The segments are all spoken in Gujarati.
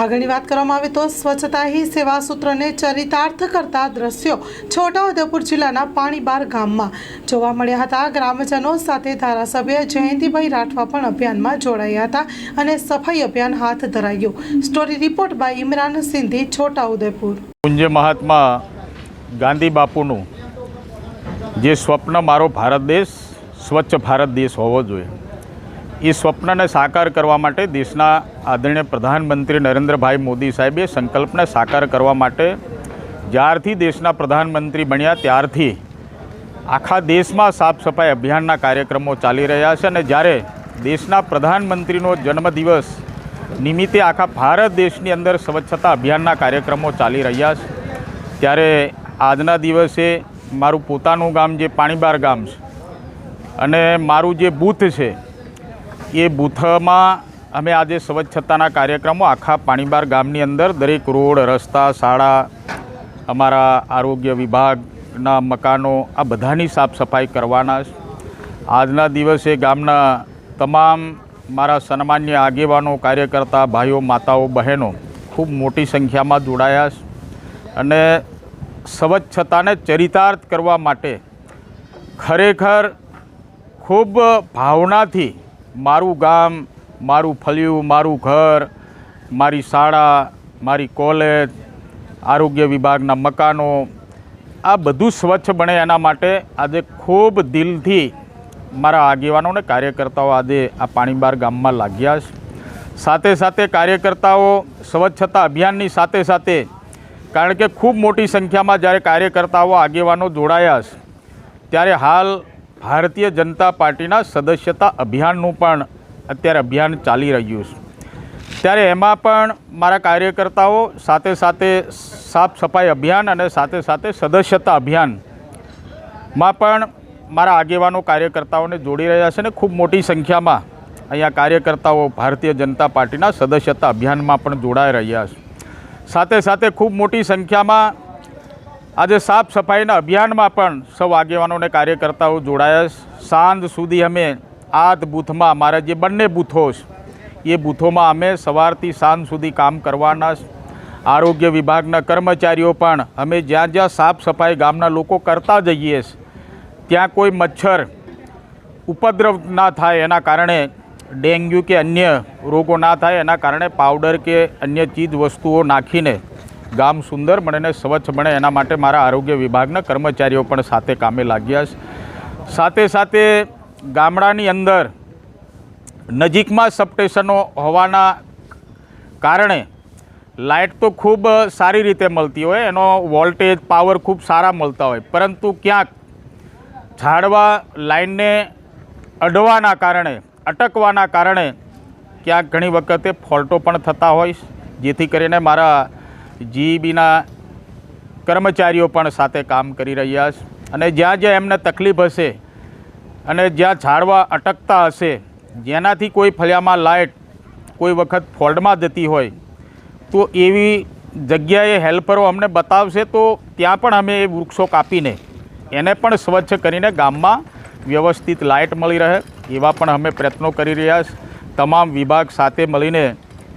આગળની વાત કરવામાં આવે તો સ્વચ્છતા હી સેવા સૂત્રને ચરિતાર્થ કરતા દ્રશ્યો છોટાઉદેપુર જિલ્લાના પાણીબાર ગામમાં જોવા મળ્યા હતા. ગ્રામજનો સાથે ધારાસભ્ય જયંતિભાઈ રાઠવા પણ અભિયાનમાં જોડાયા હતા અને સફાઈ અભિયાન હાથ ધરાયું. Story report by Imran Sindhi, Chhotaudepur. પૂજ્ય મહાત્મા ગાંધી બાપુનું જે સ્વપ્ન, મારો ભારત દેશ, સ્વચ્છ ભારત દેશ હોવો જોઈએ. એ સ્વપ્નને સાકાર કરવા માટે દેશના આદરણીય પ્રધાનમંત્રી નરેન્દ્રભાઈ મોદી સાહેબે સંકલ્પને સાકાર કરવા માટે જ્યારથી દેશના પ્રધાનમંત્રી બન્યા, ત્યારથી આખા દેશમાં સાફ સફાઈ અભિયાનના કાર્યક્રમો ચાલી રહ્યા છે અને જ્યારે દેશના પ્રધાનમંત્રીનો જન્મદિવસ નિમિત્તે આખા ભારત દેશની અંદર સ્વચ્છતા અભિયાનના કાર્યક્રમો ચાલી રહ્યા છે, ત્યારે આજના દિવસે મારું પોતાનું ગામ જે પાણીબાર ગામ છે અને મારું જે બૂથ છે એ બૂથમાં અમે આજે સ્વચ્છતાના કાર્યક્રમો આખા પાણીબાર ગામની અંદર દરેક રોડ, રસ્તા, શાળા, અમારા આરોગ્ય વિભાગના મકાનો, આ બધાની સાફ સફાઈ કરવાના આજના દિવસે ગામના તમામ મારા સન્માન્ય આગેવાનો, કાર્યકર્તા, ભાઈઓ, માતાઓ, બહેનો ખૂબ મોટી સંખ્યામાં જોડાયા અને સ્વચ્છતાને ચરિતાર્થ કરવા માટે ખરેખર ખૂબ ભાવનાથી મારું ગામ, મારું ફળિયું, મારું ઘર, મારી શાળા, મારી કોલેજ, આરોગ્ય વિભાગના મકાનો, આ બધું સ્વચ્છ બને એના માટે આજે ખૂબ દિલથી મારા આગેવાનો અને કાર્યકર્તાઓ આજે આ પાણીબાર ગામમાં લાગ્યા છે. સાથે સાથે કાર્યકર્તાઓ સ્વચ્છતા અભિયાનની સાથે સાથે, કારણ કે ખૂબ મોટી સંખ્યામાં જ્યારે કાર્યકર્તાઓ, આગેવાનો જોડાયા છે, ત્યારે હાલ ભારતીય જનતા પાર્ટીના સદસ્યતા અભિયાનનું પણ અત્યારે અભિયાન ચાલી રહ્યું છે. ત્યારે એમાં પણ મારા કાર્યકર્તાઓ સાથે સાથે સાફ સફાઈ અભિયાન અને સાથે સાથે સદસ્યતા અભિયાનમાં પણ મારા આગેવાનો કાર્યકર્તાઓને જોડી રહ્યા છે અને ખૂબ મોટી સંખ્યામાં અહીંયા કાર્યકર્તાઓ ભારતીય જનતા પાર્ટીના સદસ્યતા અભિયાનમાં પણ જોડાઈ રહ્યા છે. સાથે સાથે ખૂબ મોટી સંખ્યામાં આજે સાફ સફાઈના અભિયાનમાં પણ સૌ આગેવાનો કાર્યકર્તાઓ જોડાયા સાંજ સુધી અમે આ જ બૂથમાં મારા જે બંને બૂથો છે, એ બૂથોમાં અમે સવારથી સાંજ સુધી કામ કરવાના આરોગ્ય વિભાગના કર્મચારીઓ પણ અમે જ્યાં જ્યાં સાફ સફાઈ ગામના લોકો કરતા જઈએ ત્યાં કોઈ મચ્છર ઉપદ્રવ ના થાય એના કારણે, ડેન્ગ્યુ કે અન્ય રોગો ના થાય એના કારણે પાવડર કે અન્ય ચીજ વસ્તુઓ નાખીને ગામ સુંદર બને ને સ્વચ્છ બને એના માટે મારા આરોગ્ય વિભાગના કર્મચારીઓ પણ સાથે કામે લાગ્યા છે. સાથે સાથે ગામડાની અંદર નજીકમાં સબસ્ટેશનો હોવાના કારણે લાઇટ તો ખૂબ સારી રીતે મળતી હોય, એનો વોલ્ટેજ, પાવર ખૂબ સારા મળતા હોય, પરંતુ ક્યાંક ઝાડવા લાઇનને અડવાના કારણે, અટકવાના કારણે ક્યાંક ઘણી વખતે ફોલ્ટો પણ થતા હોય જેથી કરીને મારા જીઈબીના કર્મચારીઓ પણ સાથે કામ કરી રહ્યા છે. અને જ્યાં જ્યાં એમને તકલીફ હશે અને જ્યાં ઝાડવા અટકતા હશે, જેનાથી કોઈ ફળિયામાં લાઇટ કોઈ વખત ફોલ્ડમાં જતી હોય, તો એવી જગ્યાએ હેલ્પરો અમને બતાવશે તો ત્યાં પણ અમે એ વૃક્ષો કાપીને એને પણ સ્વચ્છ કરીને ગામમાં વ્યવસ્થિત લાઇટ મળી રહે, એવા પણ અમે પ્રયત્નો કરી રહ્યા છે. તમામ વિભાગ સાથે મળીને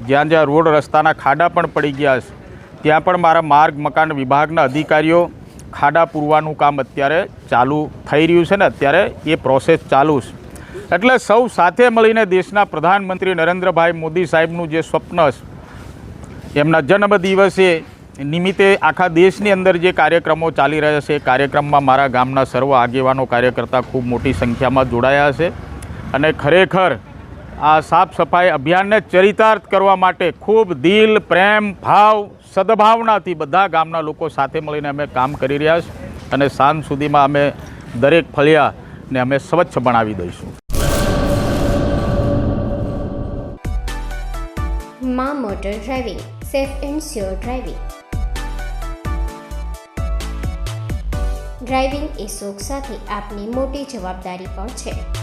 જ્યાં જ્યાં રોડ રસ્તાના ખાડા પણ પડી ગયા છે ત્યાં પણ મારા માર્ગ, મકાન વિભાગના અધિકારીઓ ખાડા પૂરવાનું કામ અત્યારે ચાલુ થઈ રહ્યું છે ને અત્યારે એ પ્રોસેસ ચાલુ છે. એટલે સૌ સાથે મળીને દેશના પ્રધાનમંત્રી નરેન્દ્રભાઈ મોદી સાહેબનું જે સ્વપ્ન છે, એમના જન્મદિવસે નિમિત્તે આખા દેશની અંદર જે કાર્યક્રમો ચાલી રહ્યા છે, એ કાર્યક્રમમાં મારા ગામના સર્વ આગેવાનો કાર્યકર્તા ખૂબ મોટી સંખ્યામાં જોડાયા છે. અને ખરેખર આ સાફ સફાઈ અભિયાનને ચરિતાર્થ કરવા માટે ખૂબ દિલ, પ્રેમ, ભાવ, સદભાવનાથી બધા ગામના લોકો સાથે મળીને અમે કામ કરી રહ્યા છીએ અને સાંજ સુધીમાં અમે દરેક ફળિયાને અમે સ્વચ્છ બનાવી દઈશું. માં motor driving, safe and sure driving. Driving એ શોખ સાથે આપની મોટી જવાબદારી પણ છે.